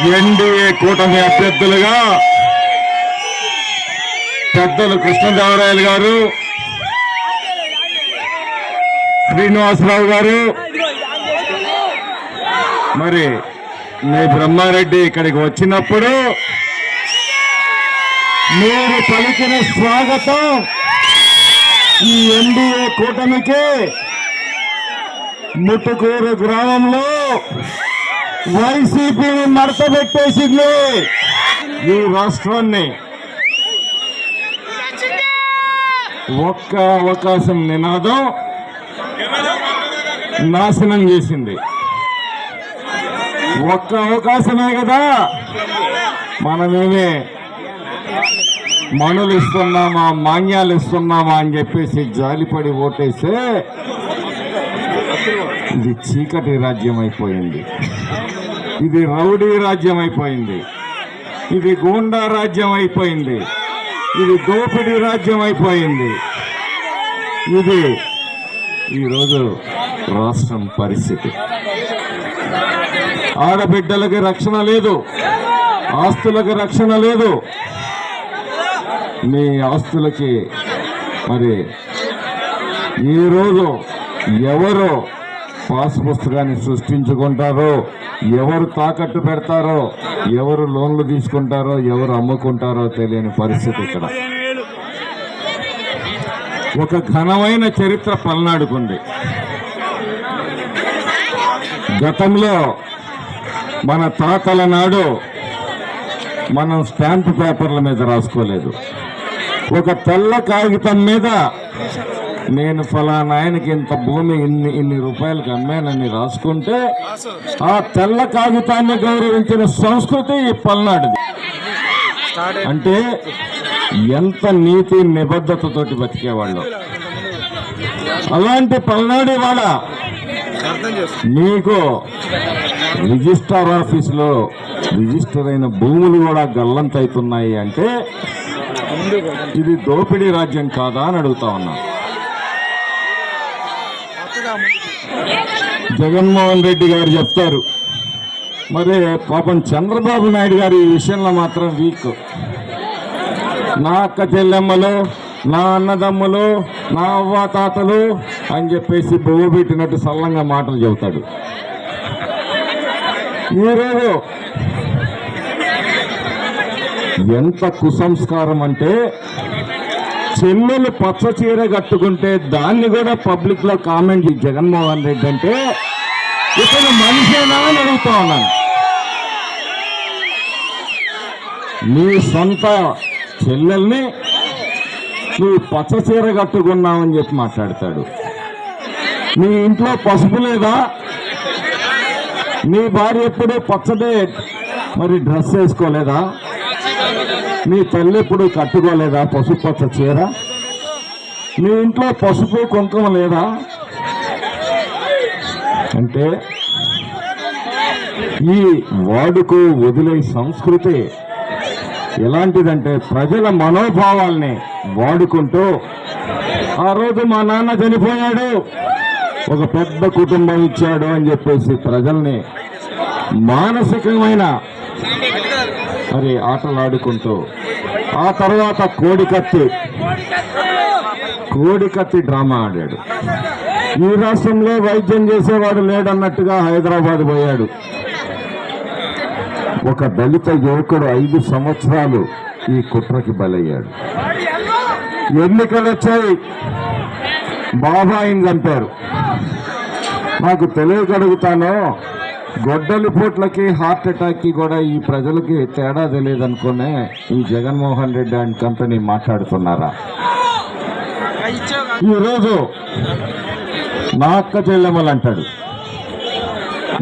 NDA కూటమి అభ్యర్థులుగా పెద్దలు కృష్ణదేవరాయలు గారు శ్రీనివాసరావు గారు మరి మీ బ్రహ్మారెడ్డి ఇక్కడికి వచ్చినప్పుడు మీరు పలికిన స్వాగతం ఈ ఎన్డీఏ కూటమికి. ముట్టుకూరు గ్రామంలో వైసీపీని మడతపెట్టేసింది ఈ రాష్ట్రాన్ని. ఒక్క అవకాశం నినాదం నాశనం చేసింది. ఒక్క అవకాశమే కదా మనమేమే మనులు ఇస్తున్నామా మాన్యాలు ఇస్తున్నామా అని చెప్పేసి జాలిపడి ఓటేస్తే ఇది చీకటి రాజ్యం అయిపోయింది. ఇది రౌడీ రాజ్యం అయిపోయింది ఇది గూండా రాజ్యం అయిపోయింది ఇది దోపిడీ రాజ్యం అయిపోయింది ఇది ఈరోజు రాష్ట్రం పరిస్థితి. ఆడబిడ్డలకి రక్షణ లేదు. ఆస్తులకు రక్షణ లేదు. మీ ఆస్తులకి మరి ఈరోజు ఎవరు పాస్ పుస్తకాన్ని సృష్టించుకుంటారో ఎవరు తాకట్టు పెడతారో ఎవరు లోన్లు తీసుకుంటారో ఎవరు అమ్ముకుంటారో తెలియని పరిస్థితి ఇక్కడ. ఒక ఘనమైన చరిత్ర పల్నాడుకుంది. గతంలో మన తాతల నాడు మనం స్టాంప్ పేపర్ల మీద రాసుకోలేదు. ఒక తెల్ల కాగితం మీద నేను ఫలానా ఆయనకి ఇంత భూమి ఇన్ని ఇన్ని రూపాయలకి అమ్మానని రాసుకుంటే ఆ తెల్ల కాగితాన్ని గౌరవించిన సంస్కృతి ఈ పల్నాడుది. అంటే ఎంత నీతి నిబద్ధతతోటి బతికేవాళ్ళు. అలాంటి పల్నాడు వాళ్ళ నీకు రిజిస్టార్ ఆఫీసులో రిజిస్టర్ అయిన భూములు కూడా గల్లంతవుతున్నాయి అంటే ఇది దోపిడీ రాజ్యం కాదా అని అడుగుతా ఉన్నా. జగన్మోహన్ రెడ్డి గారు చెప్తారు. మరి పాపం చంద్రబాబు నాయుడు గారు ఈ విషయంలో మాత్రం వీక్. నా అక్క చెల్లెమ్మలు నా అన్నదమ్ములు నా అవ్వ తాతలు అని చెప్పేసి బొవ్వు పెట్టినట్టు సల్లంగా మాటలు చెబుతాడు. ఈరోజు ఎంత కుసంస్కారం అంటే చెల్లెలు పచ్చ చీర కట్టుకుంటే దాన్ని కూడా పబ్లిక్లో కామెంట్ ఈ జగన్మోహన్ రెడ్డి అంటే ఇతను మనిషేనా అని అడుగుతా ఉన్నాను. నీ సొంత చెల్లెల్ని నువ్వు పచ్చ చీర కట్టుకున్నావని చెప్పి మాట్లాడతాడు. నీ ఇంట్లో పసుపు లేదా? నీ భార్య ఎప్పుడు పచ్చదే. మరి డ్రెస్ వేసుకోలేదా? మీ తల్లి ఎప్పుడు కట్టుకోలేదా? పసుపు పచ్చ చీర? మీ ఇంట్లో పసుపు కుంకుమ లేదా? అంటే ఈ వాడుకు వదిలే సంస్కృతి ఎలాంటిదంటే ప్రజల మనోభావాల్ని వాడుకుంటూ ఆ రోజు మా నాన్న చనిపోయాడు. ఒక పెద్ద కుటుంబం ఇచ్చాడు అని చెప్పేసి ప్రజల్ని మానసికమైన మరి ఆటలాడుకుంటూ. ఆ తర్వాత కోడికత్తి. కోడికత్తి డ్రామా ఆడాడు. ఈ రాష్ట్రంలో వైద్యం చేసేవాడు లేడన్నట్టుగా హైదరాబాద్ పోయాడు. ఒక దళిత యువకుడు ఐదు సంవత్సరాలు ఈ కుట్రకి బలయ్యాడు. ఎన్నికలు వచ్చాయి బాబాయిని చంపారు. నాకు తెలియగలుగుతాను గొడ్డలి పోట్లకి హార్ట్ అటాక్కి కూడా ఈ ప్రజలకి తేడా తెలియదనుకునే ఈ జగన్మోహన్ రెడ్డి అండ్ కంపెనీ మాట్లాడుతున్నారా? ఈరోజు నా అక్క చెల్లెమ్మలు అంటాడు.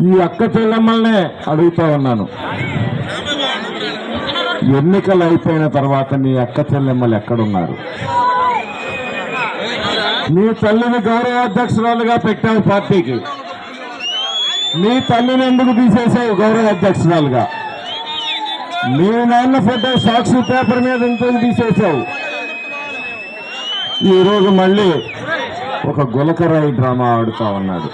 ఈ అక్క చెల్లెమ్మల్నే అడుగుతా ఉన్నాను. ఎన్నికలు అయిపోయిన తర్వాత నీ అక్క చెల్లెమ్మలు ఎక్కడున్నారు? నీ తల్లిని గౌరవ అధ్యక్షురాలుగా పెట్టావు పార్టీకి. మీ తల్లిని ఎందుకు తీసేసావు గౌరవ అధ్యక్షురాలుగా? మీ నాన్న ఫోటో సాక్షి పేపర్ మీద ఎందుకు తీసేసావు ఈరోజు మళ్ళీ ఒక గులకరాయి డ్రామా ఆడుతా ఉన్నాడు.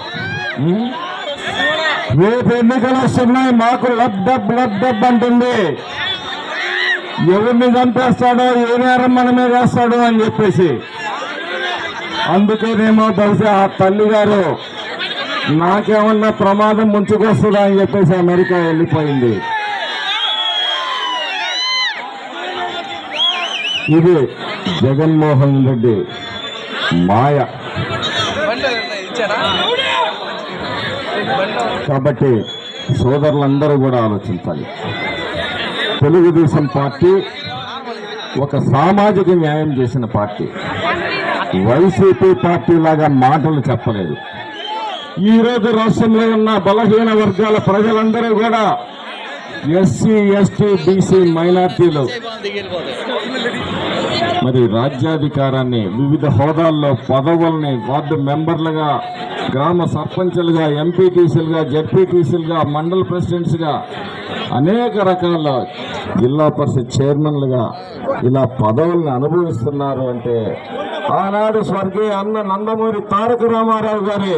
రేపు ఎన్నికలు వస్తున్నాయి మాకు లబ్ డబ్ లబ్ డబ్ అంటుంది. ఎవరిని చంపేస్తాడో ఏ నేరం మన మీద వేస్తాడో అని చెప్పేసి. అందుకేనేమో బహుశా ఆ తల్లిగారు నాకేమన్నా ప్రమాదం ముంచుకొస్తుందా అని చెప్పేసి అమెరికా వెళ్ళిపోయింది. ఇది జగన్మోహన్ రెడ్డి మాయ. కాబట్టి సోదరులందరూ కూడా ఆలోచించాలి. తెలుగుదేశం పార్టీ ఒక సామాజిక న్యాయం చేసిన పార్టీ. వైసీపీ పార్టీ లాగా మాటలు చెప్పలేదు. ఈ రోజు రాష్ట్రంలో ఉన్న బలహీన వర్గాల ప్రజలందరూ కూడా ఎస్సీ ఎస్టీ బీసీ మైనార్టీలు మరి రాజ్యాధికారాన్ని వివిధ హోదాల్లో పదవుల్ని వార్డు మెంబర్లుగా గ్రామ సర్పంచులుగా ఎంపీటీసీలుగా జడ్పీటీసీలుగా మండల ప్రెసిడెంట్స్గా అనేక రకాల జిల్లా పరిషత్ చైర్మన్లుగా ఇలా పదవుల్ని అనుభవిస్తున్నారు అంటే ఆనాడు స్వర్గీయ అన్న నందమూరి తారక రామారావు గారి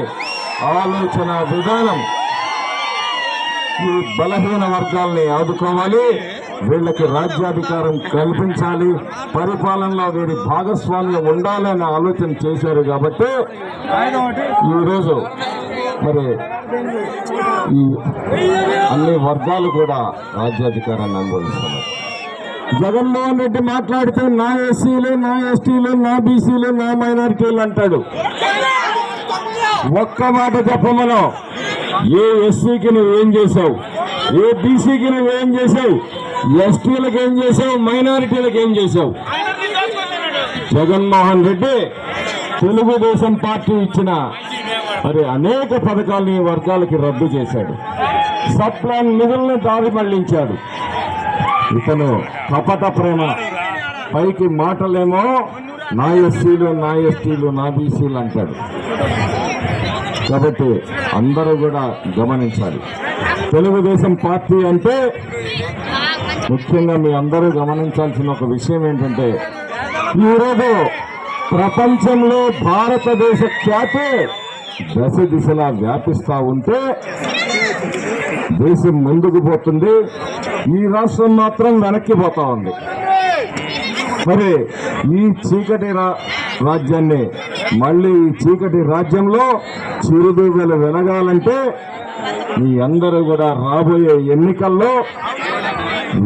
ఆలోచన విధానం ఈ బలహీన వర్గాల్ని ఆదుకోవాలి. వీళ్ళకి రాజ్యాధికారం కల్పించాలి. పరిపాలనలో వీరి భాగస్వామ్యం ఉండాలని ఆలోచన చేశారు కాబట్టి ఈరోజు మరి ఈ అన్ని వర్గాలు కూడా రాజ్యాధికారాన్ని అనుభవిస్తున్నారు జగన్మోహన్ రెడ్డి మాట్లాడితే నా ఎస్సీలు నా ఎస్టీలు నా బీసీలు నా మైనారిటీలు అంటాడు. ఒక్క మాట చెప్పమను. ఏ ఎస్సీకి నువ్వేం చేసావు? ఏ బీసీకి నువ్వేం చేసావు? ఎస్టీలకు ఏం చేసావు? మైనారిటీలకు ఏం చేసావు? జగన్మోహన్ రెడ్డి తెలుగుదేశం పార్టీ ఇచ్చిన మరి అనేక పథకాలని వర్గాలకి రద్దు చేశాడు. సప్లాన్ నిధులను దారి మళ్ళించాడు. ఇతను కపట ప్రేమ. పైకి మాటలేమో నా ఎస్సీలు నా ఎస్టీలు నా బీసీలు అంటాడు. కాబట్టి అందరూ కూడా గమనించాలి. తెలుగుదేశం పార్టీ అంటే ముఖ్యంగా మీ అందరూ గమనించాల్సిన ఒక విషయం ఏంటంటే ఈరోజు ప్రపంచంలో భారతదేశ ఖ్యాతి దశ దిశలా వ్యాపిస్తా ఉంటే దేశం ముందుకు పోతుంది. ఈ రాష్ట్రం మాత్రం వెనక్కి పోతా ఉంది. మరి ఈ చీకటి రాజ్యాన్ని మళ్ళీ చీకటి రాజ్యంలో చిరుదూగలు వెలగాలంటే మీ అందరూ కూడా రాబోయే ఎన్నికల్లో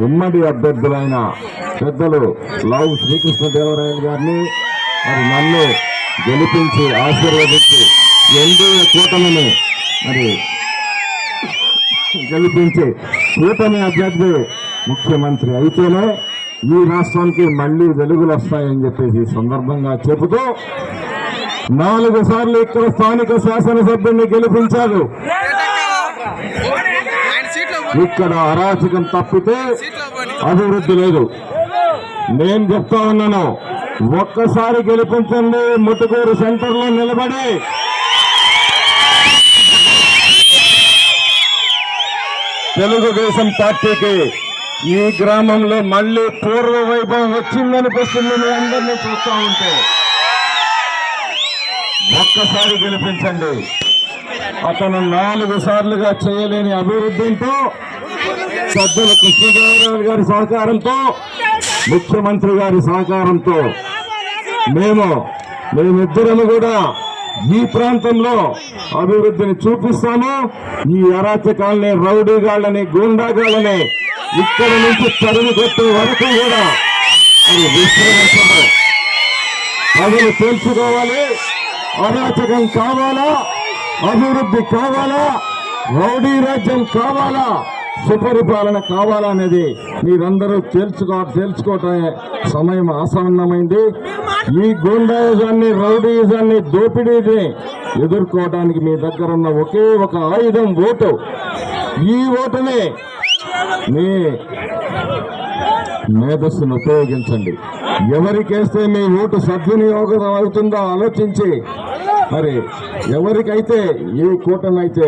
ఉమ్మడి అభ్యర్థులైన పెద్దలు లావు శ్రీకృష్ణదేవరాయలు గారిని మరి నన్ను గెలిపించి ఆశీర్వదించి ఎన్డీఏ కూటమిని మరి గెలిపించి కూటమి అభ్యర్థి ముఖ్యమంత్రి అయితేనే ఈ రాష్ట్రానికి మళ్ళీ వెలుగులు వస్తాయని చెప్పేసి సందర్భంగా చెబుతూ నాలుగు సార్లు ఇక్కడ స్థానిక శాసనసభ్యుడిని గెలిపించారు. ఇక్కడ అరాచకం తప్పితే అభివృద్ధి లేదు. నేను చెప్తా ఉన్నాను ఒక్కసారి గెలిపించండి ముట్టుకూరు సెంటర్లో నిలబడి. తెలుగుదేశం పార్టీకి ఈ గ్రామంలో మళ్ళీ పూర్వ వైభవం వచ్చిందనిపిస్తుంది మీ అందరినీ చూస్తూ ఉంటే. ఒక్కసారి గెలిపించండి. అతను నాలుగు సార్లుగా చేయలేని అభివృద్ధితో సజ్జల కృష్ణదేవరాయలు గారి సహకారంతో ముఖ్యమంత్రి గారి సహకారంతో. మేము మేమిద్దరము కూడా ఈ ప్రాంతంలో అభివృద్ధిని చూపిస్తాము. ఈ అరాచకాలని రౌడీగాళ్ళని గూండాగాళ్ళని ఇక్కడ నుంచి తరుగు కొట్టే వరకు కూడా అది ప్రజలు తెలుసుకోవాలి. అరాచకం కావాలా? అభివృద్ధి కావాలా? రౌడీ రాజ్యం కావాలా? సుపరిపాలన కావాలా అనేది మీరందరూ తేల్చుకో తేల్చుకోవటం సమయం ఆసన్నమైంది. ఈ గూండాయిజాన్ని రౌడీయుజాన్ని దోపిడీని ఎదుర్కోవడానికి మీ దగ్గర ఉన్న ఒకే ఒక ఆయుధం ఓటు. ఈ ఓటుని మీ మేధస్సును ఉపయోగించండి. ఎవరికేస్తే మీ ఓటు సద్వినియోగం అవుతుందో ఆలోచించి మరి ఎవరికైతే ఏ కూటమి అయితే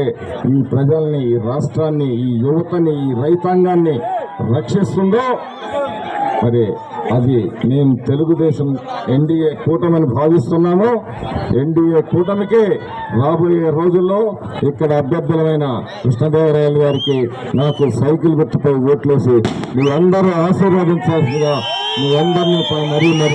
ఈ ప్రజల్ని ఈ రాష్ట్రాన్ని ఈ యువతని ఈ రైతాంగాన్ని రక్షిస్తుందో మరి అది మేము తెలుగుదేశం ఎన్డీఏ కూటమిని భావిస్తున్నాము. ఎన్డీఏ కూటమికి రాబోయే రోజుల్లో ఇక్కడ అభ్యర్థులమైన కృష్ణదేవరాయలు గారికి నాకు సైకిల్ గుర్తుపై ఓట్లేసి మీ అందరూ ఆశీర్వదించాల్సిందిగా మీ అందరినీ మరీ మరీ